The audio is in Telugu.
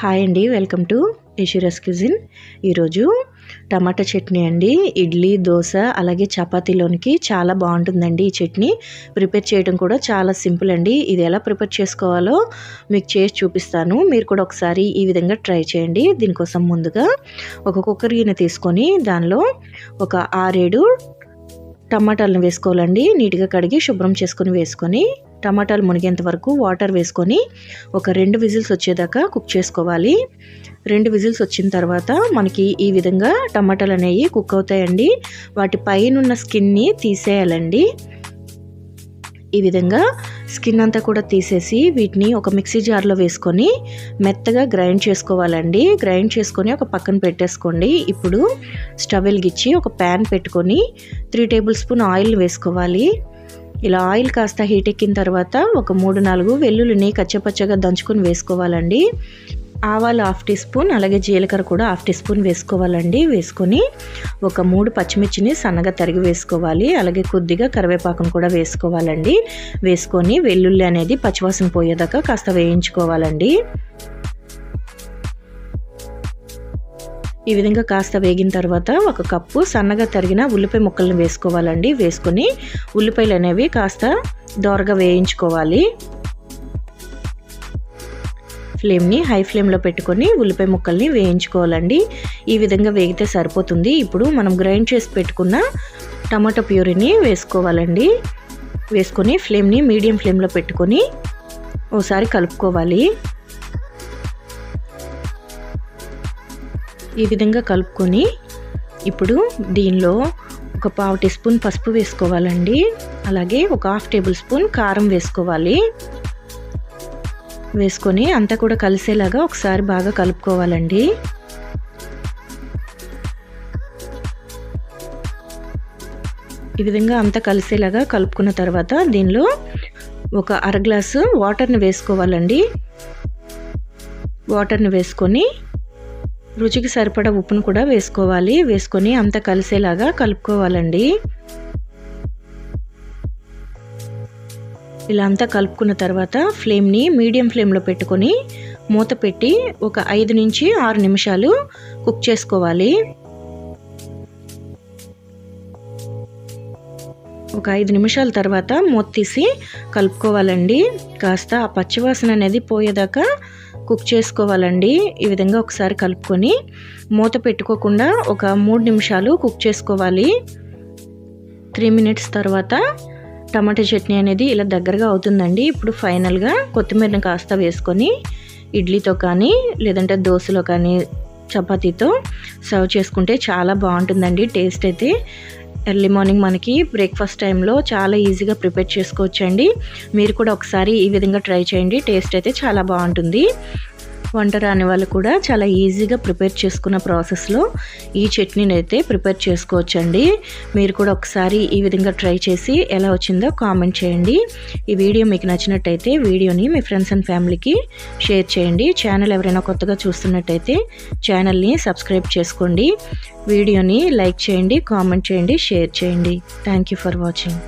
హాయ్ అండి వెల్కమ్ టు యశురస్ క్యూజిన్ ఈరోజు టమాటా చట్నీ అండి ఇడ్లీ దోశ అలాగే చపాతీలోనికి చాలా బాగుంటుందండి ఈ చట్నీ. ప్రిపేర్ చేయడం కూడా చాలా సింపుల్ అండి. ఇది ఎలా ప్రిపేర్ చేసుకోవాలో మీకు చేసి చూపిస్తాను. మీరు కూడా ఒకసారి ఈ విధంగా ట్రై చేయండి. దీనికోసం ముందుగా ఒక కుక్కర్ గిన్నె తీసుకొని దానిలో ఒక ఆరేడు టమాటాలను వేసుకోవాలండి. నీట్గా కడిగి శుభ్రం చేసుకొని వేసుకొని టమాటాలు మునిగేంత వరకు వాటర్ వేసుకొని ఒక రెండు విజిల్స్ వచ్చేదాకా కుక్ చేసుకోవాలి. రెండు విజిల్స్ వచ్చిన తర్వాత మనకి ఈ విధంగా టమాటాలు అనేవి కుక్ అవుతాయండి. వాటి పైన స్కిన్ని తీసేయాలండి. ఈ విధంగా స్కిన్ అంతా కూడా తీసేసి వీటిని ఒక మిక్సీ జార్లో వేసుకొని మెత్తగా గ్రైండ్ చేసుకోవాలండి. గ్రైండ్ చేసుకొని ఒక పక్కన పెట్టేసుకోండి. ఇప్పుడు స్టవ్ వెలిగించి ఒక ప్యాన్ పెట్టుకొని త్రీ టేబుల్ స్పూన్ ఆయిల్ వేసుకోవాలి. ఇలా ఆయిల్ కాస్త హీట్ ఎక్కిన తర్వాత ఒక మూడు నాలుగు వెల్లుల్లిని కచ్చపచ్చగా దంచుకొని వేసుకోవాలండి. ఆవాలు హాఫ్ టీ స్పూన్ అలాగే జీలకర్ర కూడా హాఫ్ టీ స్పూన్ వేసుకోవాలండి. వేసుకొని ఒక మూడు పచ్చిమిర్చిని సన్నగా తరిగి వేసుకోవాలి. అలాగే కొద్దిగా కరివేపాకును కూడా వేసుకోవాలండి. వేసుకొని వెల్లుల్లి అనేది పచ్చివాసన పోయేదాకా కాస్త వేయించుకోవాలండి. ఈ విధంగా కాస్త వేగిన తర్వాత ఒక కప్పు సన్నగా తరిగిన ఉల్లిపాయ ముక్కలను వేసుకోవాలండి. వేసుకొని ఉల్లిపాయలు అనేవి కాస్త దోరగా వేయించుకోవాలి. ఫ్లేమ్ని హై ఫ్లేమ్లో పెట్టుకొని ఉల్లిపాయ ముక్కల్ని వేయించుకోవాలండి. ఈ విధంగా వేగితే సరిపోతుంది. ఇప్పుడు మనం గ్రైండ్ చేసి పెట్టుకున్న టమాటో ప్యూరీని వేసుకోవాలండి. వేసుకొని ఫ్లేమ్ని మీడియం ఫ్లేమ్లో పెట్టుకొని ఓసారి కలుపుకోవాలి. ఈ విధంగా కలుపుకొని ఇప్పుడు దీనిలో ఒక పావు టీ స్పూన్ పసుపు వేసుకోవాలండి. అలాగే ఒక హాఫ్ టేబుల్ స్పూన్ కారం వేసుకోవాలి. వేసుకొని అంతా కూడా కలిసేలాగా ఒకసారి బాగా కలుపుకోవాలండి. ఈ విధంగా అంతా కలిసేలాగా కలుపుకున్న తర్వాత దీనిలో ఒక అర గ్లాసు వాటర్ని వేసుకోవాలండి. వాటర్ని వేసుకొని రుచికి సరిపడా ఉప్పును కూడా వేసుకోవాలి. వేసుకొని అంత కలిసేలాగా కలుపుకోవాలండి. ఇలా అంతా కలుపుకున్న తర్వాత ఫ్లేమ్ని మీడియం ఫ్లేమ్లో పెట్టుకొని మూత పెట్టి ఒక ఐదు నుంచి ఆరు నిమిషాలు కుక్ చేసుకోవాలి. ఒక ఐదు నిమిషాల తర్వాత మూత తీసి కలుపుకోవాలండి. కాస్త ఆ పచ్చివాసన అనేది పోయేదాకా కుక్ చేసుకోవాలండి. ఈ విధంగా ఒకసారి కలుపుకొని మూత పెట్టుకోకుండా ఒక మూడు నిమిషాలు కుక్ చేసుకోవాలి. త్రీ మినిట్స్ తర్వాత టమాటా చట్నీ అనేది ఇలా దగ్గరగా అవుతుందండి. ఇప్పుడు ఫైనల్గా కొత్తిమీరని కాస్త వేసుకొని ఇడ్లీతో కానీ లేదంటే దోశలో కానీ చపాతీతో సర్వ్ చేసుకుంటే చాలా బాగుంటుందండి. టేస్ట్ అయితే ఎర్లీ మార్నింగ్ మనకి బ్రేక్ఫాస్ట్ టైంలో చాలా ఈజీగా ప్రిపేర్ చేసుకోవచ్చండి. మీరు కూడా ఒకసారి ఈ విధంగా ట్రై చేయండి. టేస్ట్ అయితే చాలా బాగుంటుంది. వంట రాని వాళ్ళు కూడా చాలా ఈజీగా ప్రిపేర్ చేసుకున్న ప్రాసెస్లో ఈ చట్నీని అయితే ప్రిపేర్ చేసుకోవచ్చండి. మీరు కూడా ఒకసారి ఈ విధంగా ట్రై చేసి ఎలా వచ్చిందో కామెంట్ చేయండి. ఈ వీడియో మీకు నచ్చినట్టయితే వీడియోని మీ ఫ్రెండ్స్ అండ్ ఫ్యామిలీకి షేర్ చేయండి. ఛానల్ ఎవరైనా కొత్తగా చూస్తున్నట్టయితే ఛానల్ని సబ్స్క్రైబ్ చేసుకోండి. వీడియోని లైక్ చేయండి కామెంట్ చేయండి షేర్ చేయండి. Thank you for watching.